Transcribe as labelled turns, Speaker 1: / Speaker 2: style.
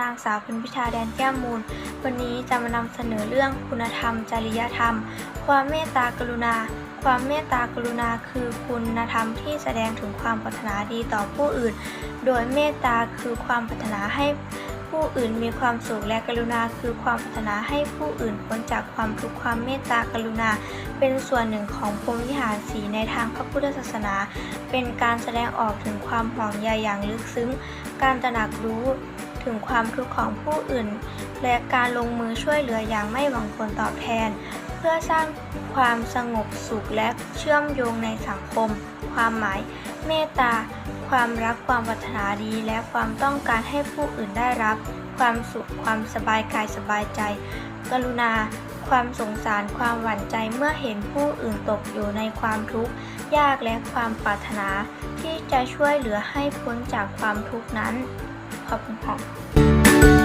Speaker 1: นางสาวพิมพิชาแดนแก้มมูล วันนี้จะมานำเสนอเรื่องคุณธรรม จริยธรรม ความเมตตากรุณา ความเมตตากรุณาคือคุณธรรมที่แสดงถึงความปรารถนาดีต่อผู้อื่น โดยเมตตาคือความปรารถนาให้ผู้อื่นมีความสุขและกรุณาคือความปรารถนาให้ผู้อื่นพ้นจากความทุกข์ความเมตตากรุณา เป็นส่วนหนึ่งของพรหมวิหารสีในทางพระพุทธศาสนา เป็นการแสดงออกถึงความห่วงใยอย่างลึกซึ้ง การตระหนักรู้ ถึงความทุกข์ของผู้อื่น และการลงมือช่วยเหลืออย่างไม่หวังผลตอบแทน เพื่อสร้างความสงบสุขและเชื่อมโยงในสังคม ความหมาย เมตตา ความรักความปรารถนาดี และความต้องการให้ผู้อื่นได้รับ ความสุข ความสบายกายสบายใจ กรุณา ความสงสาร ความหวั่นใจเมื่อเห็นผู้อื่นตกอยู่ในความทุกข์ยากและความปรารถนาที่จะช่วยเหลือให้พ้นจากความทุกข์นั้น 不怕.